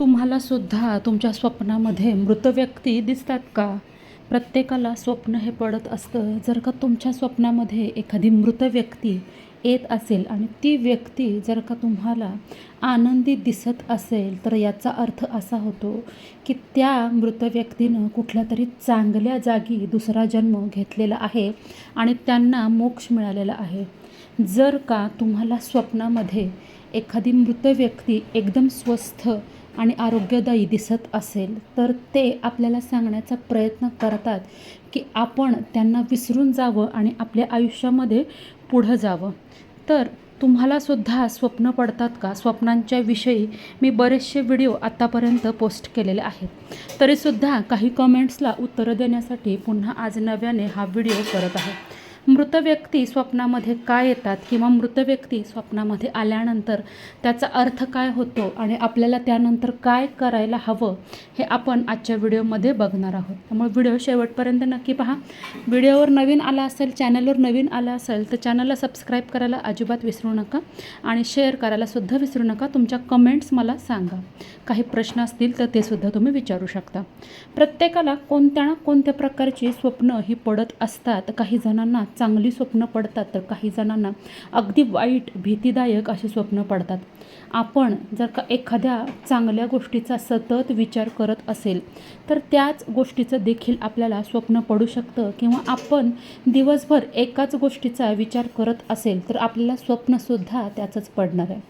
तुम्हाला सुद्धा तुमच्या स्वप्नामध्ये मृत व्यक्ती दिसतात का? प्रत्येकाला स्वप्न हे पडत असतं. जर का तुमच्या स्वप्नामध्ये एखादी मृत व्यक्ती येत असेल आणि ती व्यक्ती जर का तुम्हाला आनंदी दिसत असेल तर याचा अर्थ असा होतो की त्या मृत व्यक्तीनं कुठल्या तरी चांगल्या जागी दुसरा जन्म घेतलेला आहे आणि त्यांना मोक्ष मिळालेला आहे. जर का तुम्हाला स्वप्नामध्ये एखादी मृत व्यक्ती एकदम स्वस्थ आणि आरोग्यदायी दिसत असेल तर ते आपल्याला सांगण्याचा प्रयत्न करतात की आपण त्यांना विसरून जावं आणि आपल्या आयुष्यामध्ये पुढं जावं. तर तुम्हाला सुद्धा स्वप्न पडतात का? स्वप्नांच्या विषयी मी बरेचसे व्हिडिओ आत्तापर्यंत पोस्ट केलेले आहेत. तरीसुद्धा काही कमेंट्सला उत्तरं देण्यासाठी पुन्हा आज नव्याने हा व्हिडिओ करत आहे. मृत व्यक्ती स्वप्नामध्ये काय येतात किंवा मृत व्यक्ती स्वप्नामध्ये आल्यानंतर त्याचा अर्थ काय होतो आणि आपल्याला त्यानंतर काय करायला हवं हे आपण आजच्या व्हिडिओमध्ये बघणार आहोत. त्यामुळे व्हिडिओ शेवटपर्यंत नक्की पहा. व्हिडिओवर नवीन आला असेल चॅनलवर नवीन आला असेल तर चॅनलला सबस्क्राईब करायला अजिबात विसरू नका आणि शेअर करायलासुद्धा विसरू नका. तुमच्या कमेंट्स मला सांगा. काही प्रश्न असतील तर ते सुद्धा तुम्ही विचारू शकता. प्रत्येकाला कोणत्या ना कोणत्या प्रकारची स्वप्न ही पडत असतात. काही जणांना चांगली स्वप्न पडतात तर काही जणांना अगदी वाईट भीतीदायक अशी स्वप्न पडतात. आपण जर का एखाद्या चांगल्या गोष्टीचा सतत विचार करत असेल तर त्याच गोष्टीचं देखील आपल्याला स्वप्न पडू शकतं. किंवा आपण दिवसभर एकाच गोष्टीचा विचार करत असेल तर आपल्याला स्वप्नसुद्धा त्याचंच पडणार आहे.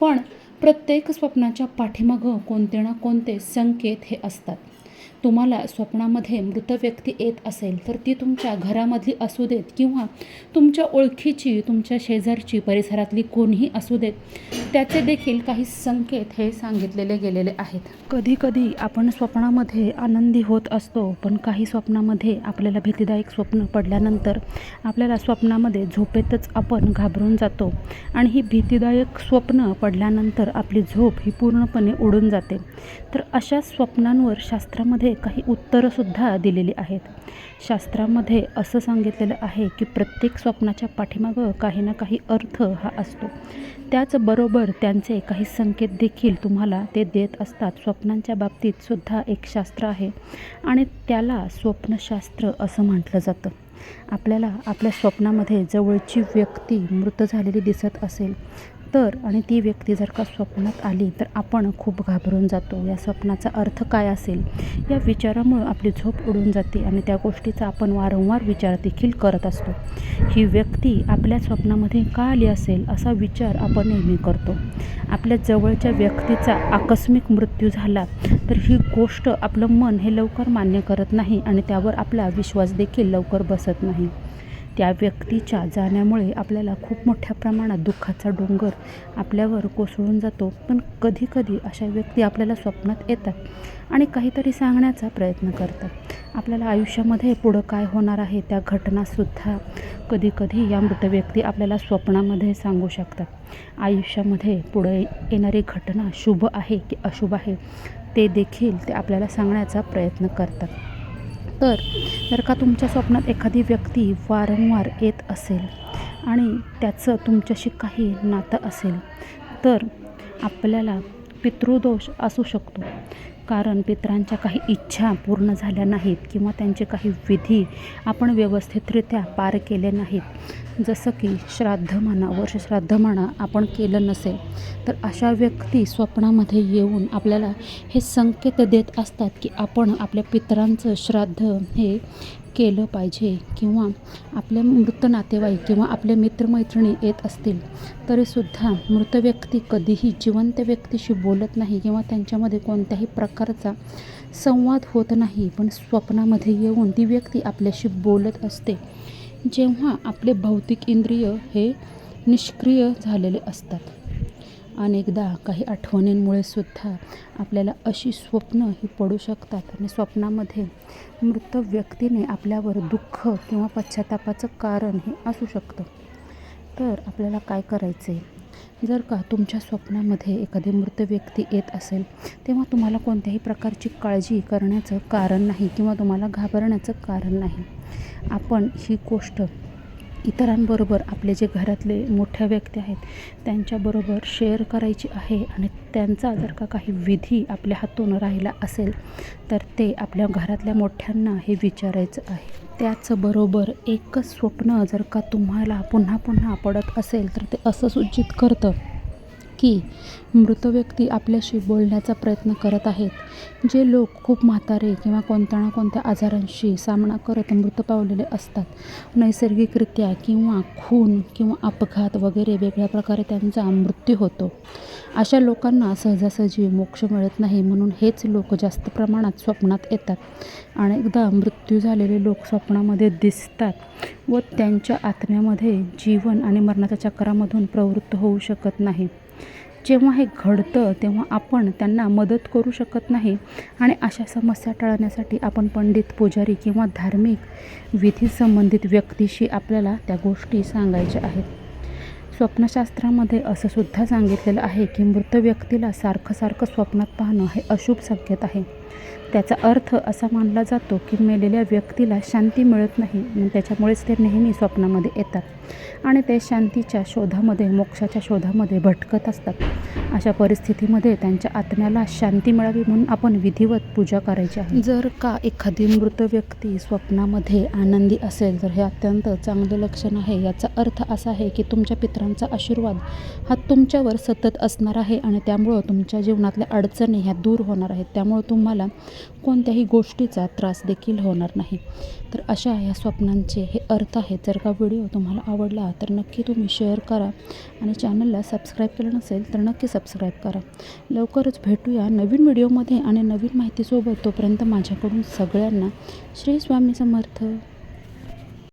पण प्रत्येक स्वप्नाच्या पाठीमागं कोणते ना कोणते संकेत हे असतात. तुम्हाला स्वप्नामध्ये मृत व्यक्ती येत असेल तर ती तुमच्या घरामधली असू देत किंवा तुमच्या ओळखीची तुमच्या शेजारची परिसरातली कोणीही असू देत. त्याचे देखील काही संकेत हे सांगितलेले गेलेले आहेत. कधी कधी आपण स्वप्नामध्ये आनंदी होत असतो पण काही स्वप्नामध्ये आपल्याला भीतीदायक स्वप्न पडल्यानंतर आपल्याला स्वप्नामध्ये झोपेतच आपण घाबरून जातो आणि ही भीतीदायक स्वप्न पडल्यानंतर आपली झोप ही पूर्णपणे उडून जाते. तर अशा स्वप्नांवर शास्त्रामध्ये काही उत्तरंसुद्धा दिलेली आहेत. शास्त्रामध्ये असं सांगितलेलं आहे की प्रत्येक स्वप्नाच्या पाठीमागं काही ना काही अर्थ हा असतो. त्याचबरोबर त्यांचे काही संकेत देखील तुम्हाला ते देत असतात. स्वप्नांच्या बाबतीत सुद्धा एक शास्त्र आहे आणि त्याला स्वप्नशास्त्र असं म्हटलं जातं. आपल्याला आपल्या स्वप्नामध्ये जवळची व्यक्ती मृत झालेली दिसत असेल तर आणि ती व्यक्ती जर का स्वप्नात आली तर आपण खूप घाबरून जातो. या स्वप्नाचा अर्थ काय असेल? या विचारामुळं आपली झोप उडून जाते आणि त्या गोष्टीचा आपण वारंवार विचार देखील करत असतो. ही व्यक्ती आपल्या स्वप्नामध्ये का आली असेल असा विचार आपण नेहमी करतो. आपल्या जवळच्या व्यक्तीचा आकस्मिक मृत्यू झाला तर ही गोष्ट आपलं मन हे लवकर मान्य करत नाही आणि त्यावर आपला विश्वास देखील लवकर बसत नाही. त्या व्यक्तीच्या जाण्यामुळे आपल्याला खूप मोठ्या प्रमाणात दुःखाचा डोंगर आपल्यावर कोसळून जातो. पण कधीकधी अशा व्यक्ती आपल्याला स्वप्नात येतात आणि काहीतरी सांगण्याचा प्रयत्न करतात. आपल्याला आयुष्यामध्ये पुढं काय होणार आहे त्या घटनासुद्धा कधीकधी या मृत व्यक्ती आपल्याला स्वप्नामध्ये सांगू शकतात. आयुष्यामध्ये पुढे येणारी घटना शुभ आहे की अशुभ आहे ते देखील ते आपल्याला सांगण्याचा प्रयत्न करतात. तर जर का तुमच्या स्वप्नात एखादी व्यक्ती वारंवार येत असेल आणि त्याचं तुमच्याशी काही नातं असेल तर आपल्याला पितृदोष असू शकतो. कारण पितरांच्या काही इच्छा पूर्ण झाल्या नाहीत किंवा त्यांचे काही विधी आपण व्यवस्थितरित्या पार केले नाहीत. जसं की श्राद्ध म्हणा वर्षश्राद्ध म्हणा आपण केलं नसेल तर अशा व्यक्ती स्वप्नामध्ये येऊन आपल्याला हे संकेत देत असतात की आपण आपल्या पितरांचं श्राद्ध हे केलं पाहिजे किंवा आपले मृत नातेवाईक किंवा आपले मित्रमैत्रिणी येत असतील तरीसुद्धा मृत व्यक्ती कधीही जिवंत व्यक्तीशी बोलत नाही किंवा त्यांच्यामध्ये कोणत्याही प्रकारचा संवाद होत नाही पण स्वप्नामध्ये येऊन ती व्यक्ती आपल्याशी बोलत असते. जेव्हा आपले भौतिक इंद्रिय हे निष्क्रिय झालेले असतात. अनेकदा काही आठवणींमुळे सुद्धा आपल्याला अशी स्वप्न ही पडू शकतात आणि स्वप्नामध्ये मृत व्यक्तीने आपल्यावर दुःख किंवा पश्चातापाचं कारण हे असू शकतं. तर आपल्याला काय करायचं आहे जर का तुमच्या स्वप्नामध्ये एखादी मृत व्यक्ती येत असेल तेव्हा तुम्हाला कोणत्याही प्रकारची काळजी करण्याचं कारण नाही किंवा तुम्हाला घाबरण्याचं कारण नाही. आपण ही गोष्ट इतरांबरोबर आपले जे घरातले मोठ्या व्यक्ती आहेत त्यांच्याबरोबर शेअर करायची आहे आणि त्यांचा जर का काही विधी आपल्या हातून राहिला असेल तर ते आपल्या घरातल्या मोठ्यांना हे विचारायचं आहे. त्याचबरोबर एकच स्वप्न जर का तुम्हाला पुन्हा पुन्हा पडत असेल तर ते असं सूचित करतं की मृत व्यक्ती आपल्याशी बोलण्याचा प्रयत्न करत आहेत. जे लोक खूप म्हातारे किंवा कोणत्या ना कोणत्या आजारांशी सामना करत मृत पावलेले असतात. नैसर्गिकरित्या किंवा खून किंवा अपघात वगैरे वेगळ्या प्रकारे त्यांचा मृत्यू होतो. अशा लोकांना सहजासहजी मोक्ष मिळत नाही म्हणून हेच लोक जास्त प्रमाणात स्वप्नात येतात. अनेकदा मृत्यू झालेले लोक स्वप्नामध्ये दिसतात व त्यांच्या आत्म्यामध्ये जीवन आणि मरणाच्या चक्रामधून प्रवृत्त होऊ शकत नाही. जेव्हा हे घडतं तेव्हा आपण त्यांना मदत करू शकत नाही. आणि अशा समस्या टाळण्यासाठी आपण पंडित पुजारी किंवा धार्मिक विधी संबंधित व्यक्तीशी आपल्याला त्या गोष्टी सांगायच्या आहेत. स्वप्नशास्त्रामध्ये असं सुद्धा सांगितलेलं आहे की मृत व्यक्तीला सारखं सारखं स्वप्नात पाहणं हे अशुभ संकेत आहे. त्याचा अर्थ असा मानला जातो की मेलेल्या व्यक्तीला शांती मिळत नाही. आणि त्याच्यामुळेच ते नेहमी स्वप्नामध्ये येतात आणि ते शांतीच्या शोधामध्ये मोक्षाच्या शोधामध्ये भटकत असतात. अशा परिस्थितीमध्ये त्यांच्या आत्म्याला शांती मिळावी म्हणून आपण विधिवत पूजा करायची आहे. जर का एखादी मृत व्यक्ती स्वप्नामध्ये आनंदी असेल तर हे अत्यंत चांगलं लक्षण आहे. याचा अर्थ असा आहे की तुमच्या पितरांचा आशीर्वाद हा तुमच्यावर सतत असणार आहे आणि त्यामुळं तुमच्या जीवनातल्या अडचणी ह्या दूर होणार आहेत. त्यामुळं तुम्हाला कोणत्याही गोष्टीचा त्रास देखील होणार नाही. तर अशा या स्वप्नांचे हे अर्थ आहेत. जर का व्हिडिओ तुम्हाला आवडला तर नक्की तुम्ही शेअर करा आणि चॅनलला सबस्क्राईब केलं नसेल तर नक्की सबस्क्राईब करा. लवकरच भेटूया नवीन व्हिडिओमध्ये आणि नवीन माहितीसोबत. तोपर्यंत माझ्याकडून सगळ्यांना श्री स्वामी समर्थ.